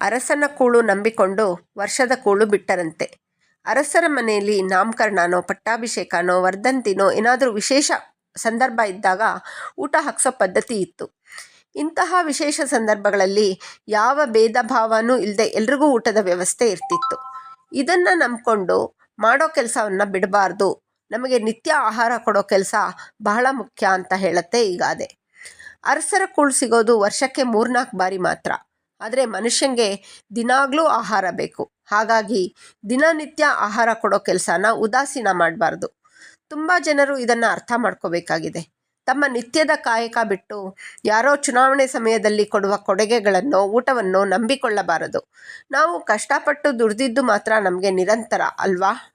ಅರಸನ ಕೂಳು ನಂಬಿಕೊಂಡು ವರ್ಷದ ಕೂಳು ಬಿಟ್ಟರಂತೆ. ಅರಸರ ಮನೆಯಲ್ಲಿ ನಾಮಕರಣನೋ, ಪಟ್ಟಾಭಿಷೇಕನೋ, ವರ್ಧಂತಿನೋ ಏನಾದರೂ ವಿಶೇಷ ಸಂದರ್ಭ ಇದ್ದಾಗ ಊಟ ಹಾಕ್ಸೋ ಪದ್ಧತಿ ಇತ್ತು. ಇಂತಹ ವಿಶೇಷ ಸಂದರ್ಭಗಳಲ್ಲಿ ಯಾವ ಭೇದ ಭಾವನೂ ಇಲ್ಲದೆ ಎಲ್ರಿಗೂ ಊಟದ ವ್ಯವಸ್ಥೆ ಇರ್ತಿತ್ತು. ಇದನ್ನು ನಂಬಿಕೊಂಡು ಮಾಡೋ ಕೆಲಸವನ್ನು ಬಿಡಬಾರ್ದು. ನಮಗೆ ನಿತ್ಯ ಆಹಾರ ಕೊಡೋ ಕೆಲಸ ಬಹಳ ಮುಖ್ಯ ಅಂತ ಹೇಳುತ್ತೆ ಈ ಗಾದೆ ಅರಸರ ಕೂಳು ಸಿಗೋದು ವರ್ಷಕ್ಕೆ ಮೂರ್ನಾಲ್ಕು ಬಾರಿ ಮಾತ್ರ. ಆದರೆ ಮನುಷ್ಯಂಗೆ ದಿನಾಗಲೂ ಆಹಾರ ಬೇಕು. ಹಾಗಾಗಿ ದಿನನಿತ್ಯ ಆಹಾರ ಕೊಡೋ ಕೆಲಸನ ಉದಾಸೀನ ಮಾಡಬಾರ್ದು. ತುಂಬ ಜನರು ಇದನ್ನು ಅರ್ಥ ಮಾಡ್ಕೋಬೇಕಾಗಿದೆ. ತಮ್ಮ ನಿತ್ಯದ ಕಾಯಕ ಬಿಟ್ಟು ಯಾರೋ ಚುನಾವಣೆ ಸಮಯದಲ್ಲಿ ಕೊಡುವ ಕೊಡುಗೆಗಳನ್ನು ಊಟವನ್ನು ನಂಬಿಕೊಳ್ಳಬಾರದು. ನಾವು ಕಷ್ಟಪಟ್ಟು ದುಡಿದಿದ್ದು ಮಾತ್ರ ನಮಗೆ ನಿರಂತರ, ಅಲ್ವಾ?